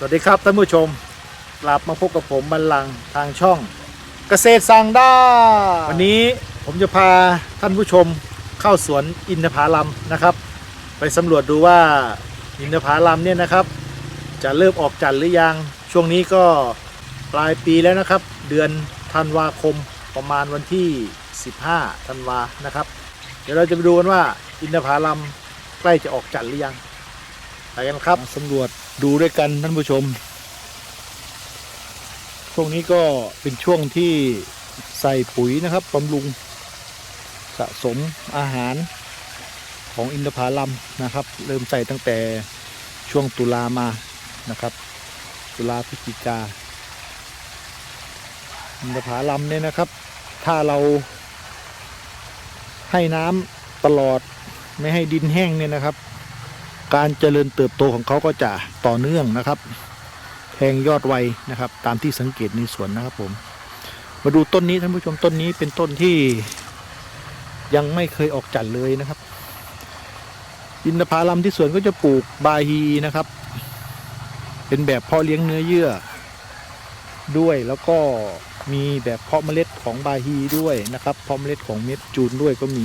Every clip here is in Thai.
สวัสดีครับท่านผู้ชมกลับมาพบกับผมบันลังทางช่องเกษตรสั่งได้ วันนี้ผมจะพาท่านผู้ชมเข้าสวนอินทผลัมนะครับ ไปสำรวจดูว่าอินทผลัมเนี่ยนะครับ จะเริ่มออกจันทร์หรือยัง ช่วงนี้ก็ปลายปีแล้วนะครับ เดือนธันวาคมประมาณวันที่ 15ธันวานะครับ เดี๋ยวเราจะไปดูกันว่าอินทผลัมใกล้จะออกจันทร์หรือยัง ไปกันครับสำรวจดูด้วยกันท่านผู้ชม ช่วงนี้ก็เป็นช่วงที่ใส่ปุ๋ยนะครับบำรุงสะสมอาหารของอินทผลัมนะครับ เริ่มใส่ตั้งแต่ช่วงตุลามานะครับ ตุลาพฤศจิกาอินทผลัมเนี่ยนะครับ ถ้าเราให้น้ำตลอดไม่ให้ดินแห้งเนี่ยนะครับ การเจริญเติบโตของเขาก็จะต่อเนื่องนะครับแทงยอดไวนะครับ ตามที่สังเกตในสวนนะครับผม มาดูต้นนี้ท่านผู้ชมต้นนี้เป็นต้นที่ยังไม่เคยออกจันทร์เลยนะครับอินทผลัมที่สวนก็จะปลูกบาฮีนะครับ เป็นแบบเพาะเลี้ยงเนื้อเยื่อ ด้วยแล้วก็มีแบบเพาะเมล็ดของบาฮีด้วยนะครับเพาะเมล็ดของเม็ดจูนด้วยก็มี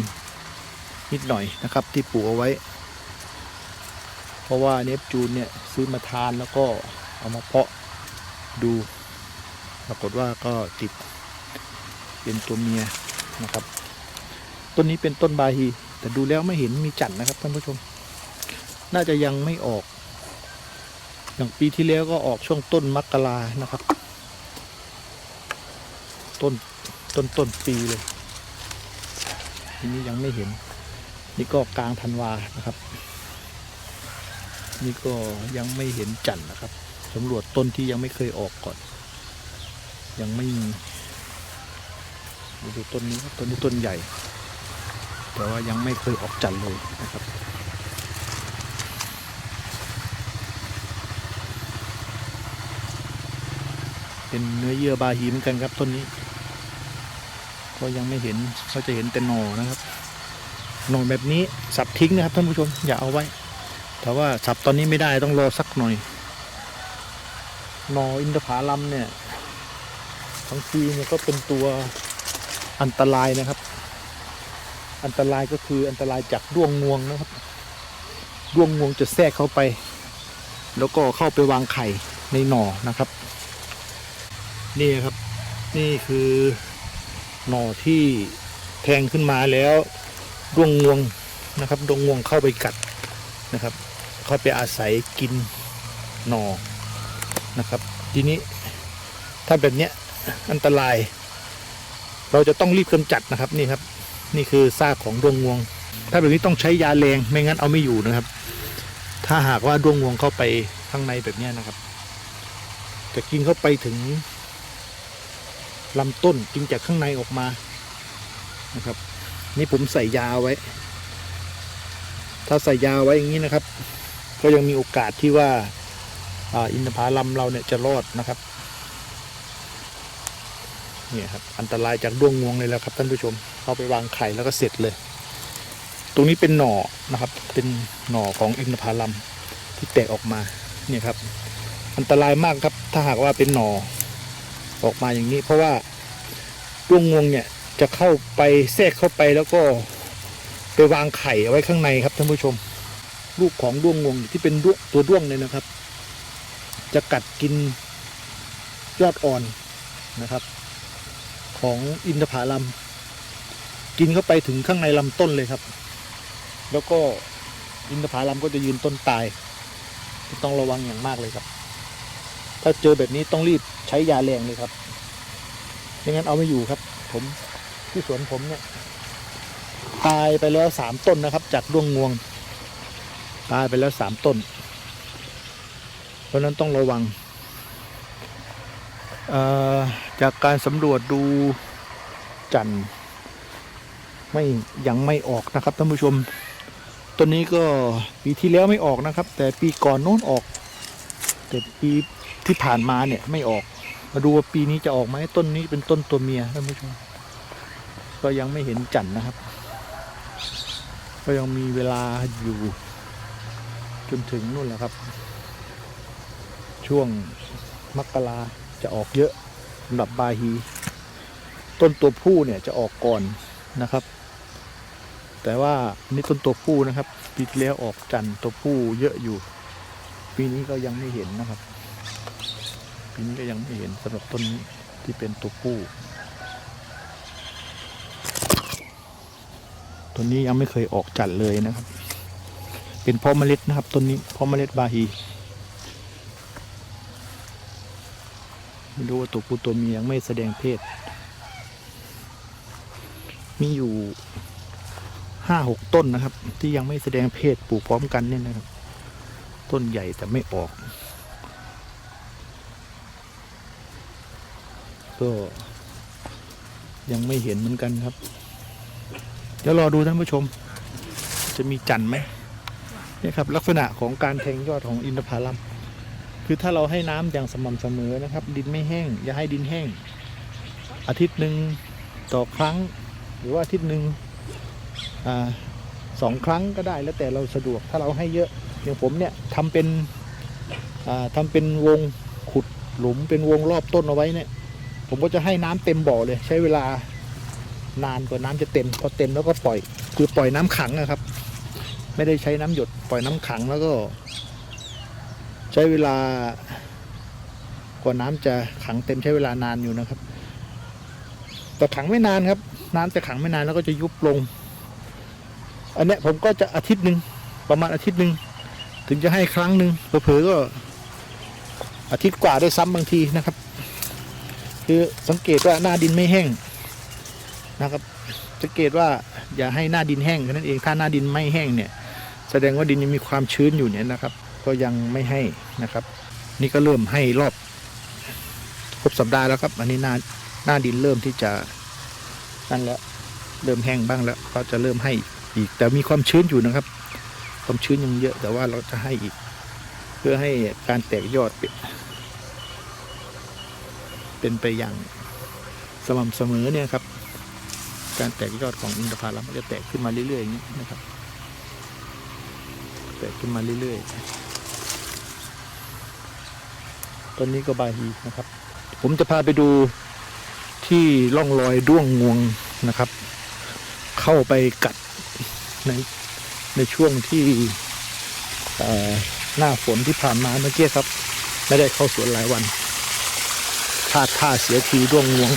นิดหน่อยนะครับที่ปลูกเอาไว้ เพราะว่าเนปจูนเนี่ยซื้อมาทานแล้วก็เอามาเพาะดู ปรากฏว่าก็ติดเป็นตัวเมียนะครับ ต้นนี้เป็นต้นบาฮี แต่ดูแล้วไม่เห็นมีจันทร์นะครับท่านผู้ชม น่าจะยังไม่ออก อย่างปีที่แล้วก็ออกช่วงต้นมกรานะครับ ต้นต้นต้นปีเลยทีนี้ยังไม่เห็น นี่ก็กลางธันวานะครับ นี่ก็ยังไม่เห็นจันนะครับสำรวจต้นที่ยังไม่เคยออกก่อน ยังไม่มีดูต้นนี้ต้นนี้ต้นใหญ่ แต่ว่ายังไม่เคยออกจันเลยนะครับเป็นเนื้อเยื่อบาฮีเหมือนกันครับต้นนี้ ก็ยังไม่เห็นเขาจะเห็นแต่หน่อนะครับหน่อแบบนี้สับทิ้งนะครับท่านผู้ชมอย่าเอาไว้ แต่ว่าสับตอนนี้ไม่ได้ต้องรอสักหน่อยหนออินทผลัมเนี่ยบางทีเนี่ยก็เป็นตัวอันตรายนะครับ อันตรายก็คืออันตรายจากด้วงงวงนะครับด้วงงวงจะแทรกเข้าไป แล้วก็เข้าไปวางไข่ในหน่อนะครับ นี่ครับ นี่คือหน่อที่แทงขึ้นมาแล้วด้วงงวงนะครับด้วงงวงเข้าไปกัดนะครับ เขาไปอาศัยกินหนอนะครับ ทีนี้ถ้าแบบเนี้ยอันตราย เราจะต้องรีบกำจัดนะครับนี่ครับ นี่คือซากของดวงงวง ถ้าแบบนี้ต้องใช้ยาแรงไม่งั้นเอาไม่อยู่นะครับ ถ้าหากว่าดวงงวงเข้าไปข้างในแบบเนี้ยนะครับ จะกินเข้าไปถึงลำต้นกินจากข้างในออกมานะครับ นี่ผมใส่ยาไว้ ถ้าใส่ยาไว้อย่างนี้นะครับ ก็ยังมีโอกาสที่ว่าอินทผลัมเราเนี่ยจะรอดนะครับเนี่ยครับอันตรายจากด้วงงวงเลยแล้วครับท่านผู้ชมเข้าไปวางไข่แล้วก็เสร็จเลย ตรงนี้เป็นหน่อนะครับ เป็นหน่อของอินทผลัมที่แตกออกมาเนี่ยครับ อันตรายมากครับถ้าหากว่าเป็นหน่อออกมาอย่างนี้ เพราะว่าด้วงงวงเนี่ยจะเข้าไปแทรกเข้าไปแล้วก็ไปวางไข่เอาไว้ข้างในครับท่านผู้ชม ลูกของด้วงงวงที่เป็นตัวด้วงเลยนะครับ จะกัดกินยอดอ่อนนะครับ ของอินทผลัมกินเข้าไปถึงข้างในลำต้นเลยครับ แล้วก็อินทผลัมก็จะยืนต้นตายต้องระวังอย่างมากเลยครับ ถ้าเจอแบบนี้ต้องรีบใช้ยาแรงเลยครับไม่งั้นเอาไม่อยู่ครับ ผมที่สวนผมเนี่ย ตายไปแล้วสามต้นนะครับ จากด้วงงวง ตายไปแล้วสามต้น เพราะนั้นต้องระวัง จากการสำรวจดูจันทร์ไม่ยังไม่ออกนะครับท่านผู้ชมต้นนี้ก็ปีที่แล้วไม่ออกนะครับ แต่ปีก่อนโน้นออก แต่ปีที่ผ่านมาเนี่ยไม่ออก มาดูว่าปีนี้จะออกไหมต้นนี้เป็นต้นตัวเมียท่านผู้ชมก็ยังไม่เห็นจันทร์นะครับ ก็ยังมีเวลาอยู่ จนถึงนู่นแหละครับ ช่วงมกราจะออกเยอะสำหรับบาฮี ต้นตัวผู้เนี่ยจะออกก่อนนะครับ แต่ว่าอันนี่ต้นตัวผู้นะครับปีที่แล้วออกจันตัวผู้เยอะอยู่ ปีนี้ก็ยังไม่เห็นนะครับปีนี้ก็ยังไม่เห็นสำหรับต้นที่เป็นตัวผู้ต้นนี้ยังไม่เคยออกจันเลยนะครับ เป็นพาะเมล็ดนะครับต้นนี้พาะเมล็ดบาฮีไม่รู้ว่าตัวผู้ตัวเมียยังไม่แสดงเพศ มีอยู่ห้าหกต้นนะครับ ที่ยังไม่แสดงเพศปลูกพร้อมกันเนี่ยนะครับ ต้นใหญ่แต่ไม่ออก ก็ยังไม่เห็นเหมือนกันครับ เดี๋ยวรอดูท่านผู้ชม จะมีจันทร์ไหม นี่ครับลักษณะของการแทงยอดของอินทผลัม คือถ้าเราให้น้ำอย่างสม่ำเสมอนะครับ ดินไม่แห้ง อย่าให้ดินแห้ง อาทิตย์หนึ่งต่อครั้ง หรือว่าอาทิตย์หนึ่งอสองครั้งก็ได้แล้วแต่เราสะดวกถ้าเราให้เยอะอย่างผมเนี่ยทำเป็นอ่าทำเป็นวงขุดหลุมเป็นวงรอบต้นเอาไว้เนี่ย ผมก็จะให้น้ำเต็มบ่อเลย ใช้เวลานานกว่าน้ำจะเต็ม พอเต็มแล้วก็ปล่อย คือปล่อยน้ำขังนะครับ ไม่ได้ใช้น้ำหยดปล่อยน้ำขังแล้วก็ ใช้เวลากว่าน้ำจะขังเต็มใช้เวลานานอยู่นะครับ แต่ขังไม่นานครับ น้ำจะขังไม่นานแล้วก็จะยุบลง อันเนี้ยผมก็จะอาทิตย์หนึ่งประมาณอาทิตย์หนึ่งถึงจะให้ครั้งหนึ่งเผลอๆก็อาทิตย์กว่าได้ซ้ำบางทีนะครับ คือสังเกตว่าหน้าดินไม่แห้งนะครับ สังเกตว่าอย่าให้หน้าดินแห้งแค่นั้นเองถ้าหน้าดินไม่แห้งเนี่ย แสดงว่าดินยังมีความชื้นอยู่เนี่ยนะครับ ก็ยังไม่ให้นะครับ นี่ก็เริ่มให้รอบครบสัปดาห์แล้วครับ อันนี้หน้าหน้าดินเริ่มที่จะนั่นแล้วเริ่มแห้งบ้างแล้ว ก็จะเริ่มให้อีก แต่มีความชื้นอยู่นะครับ ความชื้นยังเยอะ แต่ว่าเราจะให้อีก เพื่อให้การแตกยอดเป็นไปอย่างสม่ำเสมอเนี่ยครับ การแตกยอดของอินทผลัมมันจะแตกขึ้นมาเรื่อยๆอย่างนี้นะครับ แตกขึ้นมาเรื่อยๆ ต้นนี้ก็บาฮีนะครับ ผมจะพาไปดูที่ร่องรอยด้วงงวงนะครับ เข้าไปกัดในในช่วงที่หน้าฝนที่ผ่านมาเมื่อกี้ครับ ไม่ได้เข้าสวนหลายวันพลาดท่าเสียทีด้วงงวง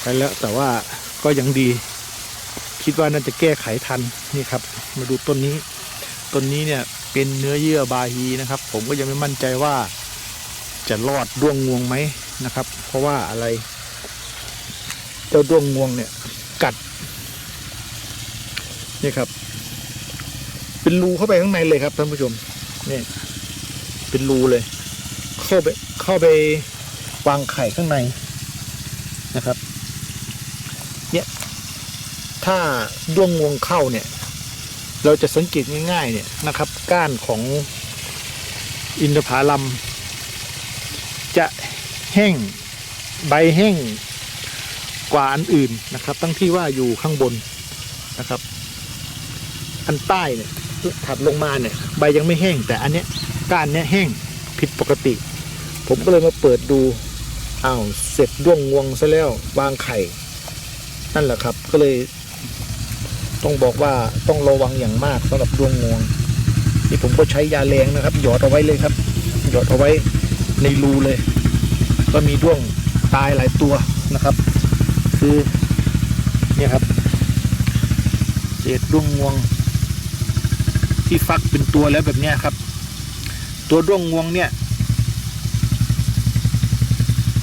ไปแล้วแต่ว่าก็ยังดี คิดว่าน่าจะแก้ไขทันนี่ครับ มาดูต้นนี้ ต้นนี้เนี่ยเป็นเนื้อเยื่อบาฮีนะครับ ผมก็ยังไม่มั่นใจว่าจะรอดด้วงงวงไหมนะครับ เพราะว่าอะไร เจ้าด้วงงวงเนี่ยกัดนี่ครับ เป็นรูเข้าไปข้างในเลยครับท่านผู้ชมนี่เป็นรูเลย เข้าไปเข้าไปวางไข่ข้างในนะครับ เนี่ย ถ้าด้วงงวงเข้าเนี่ย เราจะสังเกตง่ายๆเนี่ยนะครับ ก้านของอินทผลัมจะแห้งใบแห้งกว่าอันอื่นนะครับ ตั้งที่ว่าอยู่ข้างบนนะครับ อันใต้เนี่ยถัดลงมาเนี่ยใบยังไม่แห้ง แต่อันเนี้ยก้านเนี้ยแห้งผิดปกติ ผมก็เลยมาเปิดดูอ้าวเสร็จด้วงงวงซะแล้ววางไข่ นั่นแหละครับก็เลย ต้องบอกว่าต้องระวังอย่างมากสำหรับดวงงวงนี่ผมก็ใช้ยาแรงนะครับ หยอดเอาไว้เลยครับ หยอดเอาไว้ในรูเลย ก็มีด้วงตายหลายตัวนะครับ คือเนี่ยครับเศษด้วงงวง ที่ฟักเป็นตัวแล้วแบบเนี้ยครับ ตัวด้วงงวงเนี่ย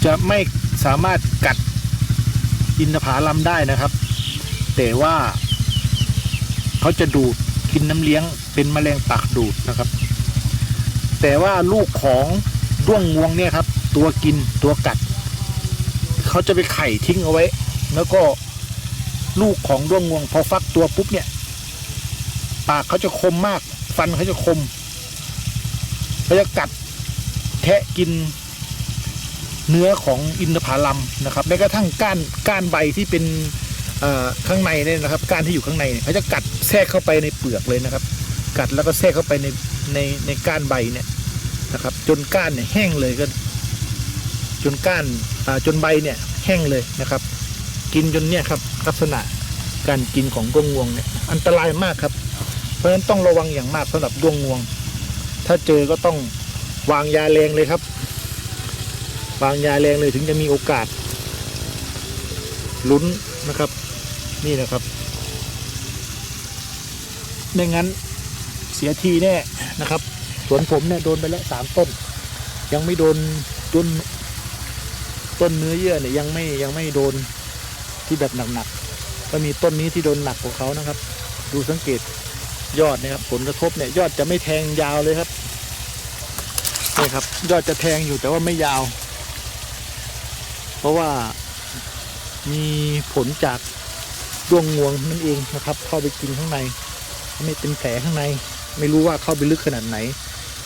จะไม่สามารถกัดอินทผลัมได้นะครับ แต่ว่า เขาจะดูดกินน้ำเลี้ยงเป็นแมลงปากดูดนะครับ แต่ว่าลูกของด้วงงวงเนี่ยครับ ตัวกินตัวกัด เขาจะไปไข่ทิ้งเอาไว้ แล้วก็ลูกของด้วงงวง พอฟักตัวปุ๊บเนี่ย ปากเขาจะคมมาก ฟันเขาจะคมเขาจะกัดแทะกินเนื้อของอินทผลัมนะครับแม้กระทั่งก้านก้านใบที่เป็น ข้างในเนี่ยนะครับก้านที่อยู่ข้างในเนี่ยเขาจะกัดแทรกเข้าไปในเปลือกเลยนะครับ กัดแล้วก็แทรกเข้าไปในในในก้านใบเนี่ยนะครับ จนก้านเนี่ยแห้งเลยก็ จนก้านจนใบเนี่ยแห้งเลยนะครับ กินจนเนี่ยครับลักษณะการกินของดวงงวงเนี่ยอันตรายมากครับ เพราะฉะนั้นต้องระวังอย่างมากสำหรับดวงงวง ถ้าเจอก็ต้องวางยาแรงเลยครับ วางยาแรงเลยถึงจะมีโอกาสลุ้นนะครับ นี่นะครับไม่งั้นเสียทีแน่นะครับ สวนผมเนี่ยโดนไปแล้วสามต้น ยังไม่โดนต้นต้นเนื้อเยื่อเนี่ยยังไม่ยังไม่โดนที่แบบหนักๆก็มีต้นนี้ที่โดนหนักกว่าเขานะครับ ดูสังเกตยอดนะครับ ผลกระทบเนี่ยยอดจะไม่แทงยาวเลยครับนี่ครับ ยอดจะแทงอยู่แต่ว่าไม่ยาว เพราะว่ามีผลจาก ดวงงวงนั่นเองนะครับ เข้าไปกินข้างในไม่เป็นแผลข้างใน ไม่รู้ว่าเข้าไปลึกขนาดไหน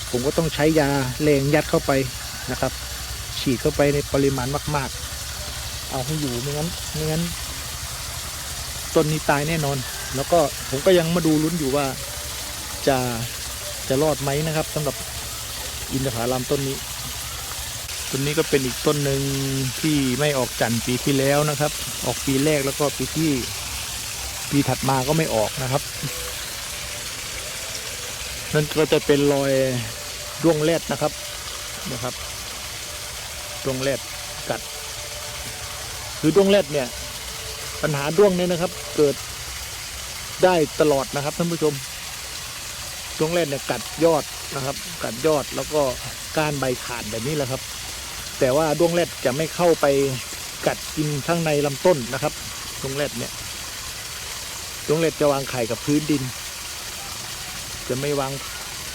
ผมก็ต้องใช้ยาแรงยัดเข้าไปนะครับ ฉีดเข้าไปในปริมาณมาก ๆ เอาให้อยู่ไม่งั้นไม่งั้นต้นนี้ตายแน่นอน แล้วก็ผมก็ยังมาดูลุ้นอยู่ว่าจะจะรอดไหมนะครับสำหรับอินทผลัมต้นนี้ต้นนี้ก็เป็นอีกต้นหนึ่งที่ไม่ออกจันทร์ปีที่แล้วนะครับ ออกปีแรกแล้วก็ปีที่ ปีถัดมาก็ไม่ออกนะครับ นั่นก็จะเป็นรอยร่วงแรดนะครับนะครับร่วงแรดกัด คือร่วงแรดเนี่ย ปัญหาร่วงเนี่ยนะครับ เกิดได้ตลอดนะครับท่านผู้ชมร่วงแรดเนี่ยกัดยอดนะครับ กัดยอดแล้วก็ก้านใบขาดแบบนี้แหละครับ แต่ว่าดวงแรดจะไม่เข้าไปกัดกินข้างในลำต้นนะครับดวงแรดเนี่ย ดวงแรดจะวางไข่กับพื้นดิน จะไม่วาง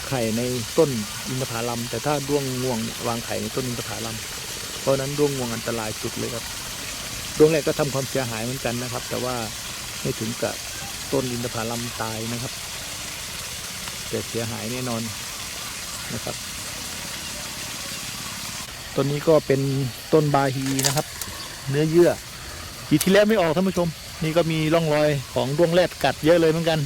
ไข่ในต้นอินทผลัมแต่ถ้าด้วงงวงเนี่ยวางไข่ในต้นอินทผลัมเพราะนั้นด้วงงวงอันตรายสุดเลยครับดวงแรกก็ทำความเสียหายเหมือนกันนะครับ แต่ว่าไม่ถึงกับต้นอินทผลัมตายนะครับ แต่เสียหายแน่นอนนะครับต้นนี้ก็เป็นต้นบาฮีนะครับ เนื้อเยื่อปีที่แล้วไม่ออกท่านผู้ชม นี่ก็มีร่องรอยของด้วงแรดกัดเยอะเลยเหมือนกัน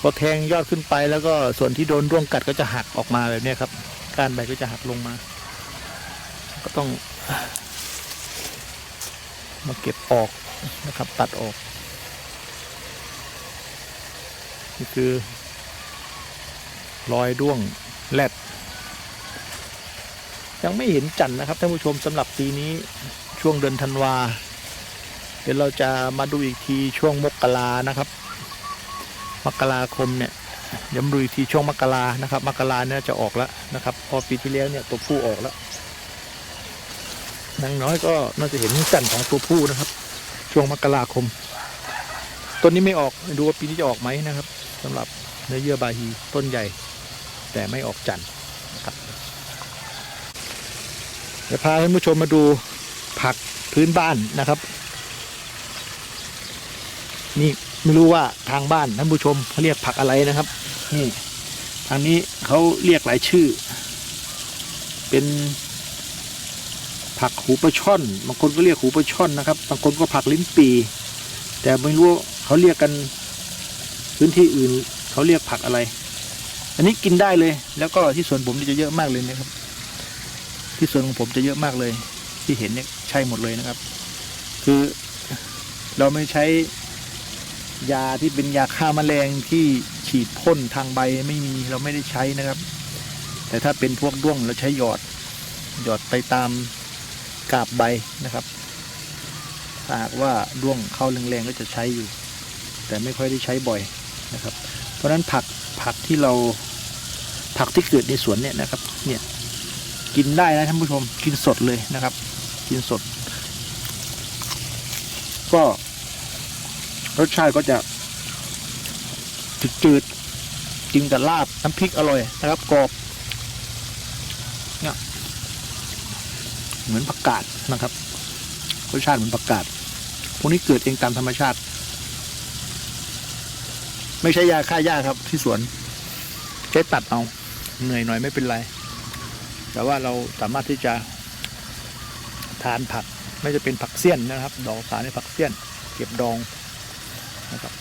พอแทงยอดขึ้นไปแล้วก็ส่วนที่โดนร่วงกัดก็จะหักออกมาแบบนี้ครับก้านใบก็จะหักลงมา ก็ต้อง มาเก็บออกนะครับ ตัดออก นี่คือ รอยด้วงแรดยังไม่เห็นจันทร์นะครับท่านผู้ชมสำหรับปีนี้ช่วงเดือนธันวา ดี๋ยวเราจะมาดูอีกทีช่วงมกรานะครับ มกราคมเนี่ยยวมาดูอีกทีช่วงมกรานะครับ มกราเนี่ยจะออกแล้วนะครับ พอปีที่แล้วเนี่ยตัวผู้ออกแล้วนางน้อยก็น่าจะเห็นจันทร์ของตัวผู้นะครับ ช่วงมกราคมต้นนี้ไม่ออกดูว่าปีนี้จะออกไหมนะครับสำหรับเนื้อเยื่อบาฮีต้นใหญ่ แต่ไม่ออกจันทร์นะครับเดี๋ยวพาท่านผู้ชมมาดูผักพื้นบ้านนะครับ นี่ไม่รู้ว่าทางบ้านท่านผู้ชมเขาเรียกผักอะไรนะครับนี่ทางนี้เขาเรียกหลายชื่อ เป็นผักหูปลาช่อน บางคนก็เรียกหูปลาช่อนนะครับ บางคนก็ผักลิ้นปี แต่ไม่รู้เขาเรียกกันพื้นที่อื่นเขาเรียกผักอะไร อันนี้กินได้เลย แล้วก็ที่สวนผมนี่จะเยอะมากเลยนะครับ ที่สวนของผมจะเยอะมากเลย ที่เห็นเนี่ยใช่หมดเลยนะครับ คือเราไม่ใช้ ยาที่เป็นยาฆ่าแมลงที่ฉีดพ่นทางใบไม่มีเราไม่ได้ใช้นะครับ แต่ถ้าเป็นพวกด้วงเราใช้หยอดหยอดไปตามกาบใบนะครับหากว่าด้วงเข้าแรงๆก็จะใช้อยู่ แต่ไม่ค่อยได้ใช้บ่อยนะครับ เพราะฉะนั้นผักผักที่เราผักที่เกิดในสวนเนี่ยนะครับเนี่ยกินได้นะท่านผู้ชมกินสดเลยนะครับ กินสด ก็ รสชาติก็จะจืดๆกินกับลาบน้ำพริกอร่อยนะครับกรอบเนี่ยเหมือนผักกาดนะครับรสชาติเหมือนผักกาดพวกนี้เกิดเองตามธรรมชาติ ไม่ใช่ยาฆ่าหญ้าครับที่สวนใช้ตัดเอาเหนื่อยหน่อยไม่เป็นไร แต่ว่าเราสามารถที่จะทานผักไม่จะเป็นผักเสี้ยนนะครับ ดอกสารในผักเสี้ยน เก็บดอง นะครับ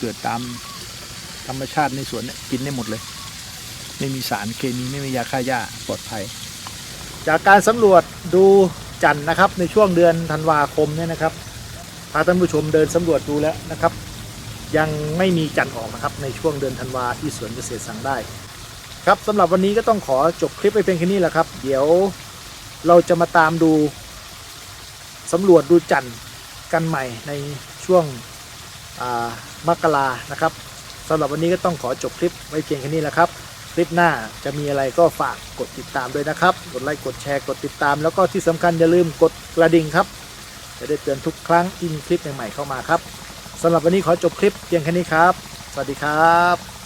เกิดตามธรรมชาติในสวนกินได้หมดเลย ไม่มีสารเคมีไม่มียาฆ่าหญ้าปลอดภัย จากการสำรวจดูจันทร์นะครับในช่วงเดือนธันวาคมเนี่ยนะครับพาท่านผู้ชมเดินสำรวจดูแล้วนะครับ ยังไม่มีจันทร์ออกนะครับในช่วงเดือนธันวาที่สวนเกษตรสั่งได้ ครับสำหรับวันนี้ก็ต้องขอจบคลิปไปเพียงแค่นี้แหละครับ เดี๋ยวเราจะมาตามดูสำรวจดูจันทร์ กันใหม่ในช่วงมกรานะครับสำหรับวันนี้ก็ต้องขอจบคลิปไว้เพียงแค่นี้แหละครับ คลิปหน้าจะมีอะไรก็ฝากกดติดตามด้วยนะครับ กดไลค์กดแชร์กดติดตาม แล้วก็ที่สำคัญอย่าลืมกดกระดิ่งครับ จะได้เตือนทุกครั้งที่มีคลิปใหม่ๆเข้ามาครับสำหรับวันนี้ขอจบคลิปเพียงแค่นี้ครับ สวัสดีครับ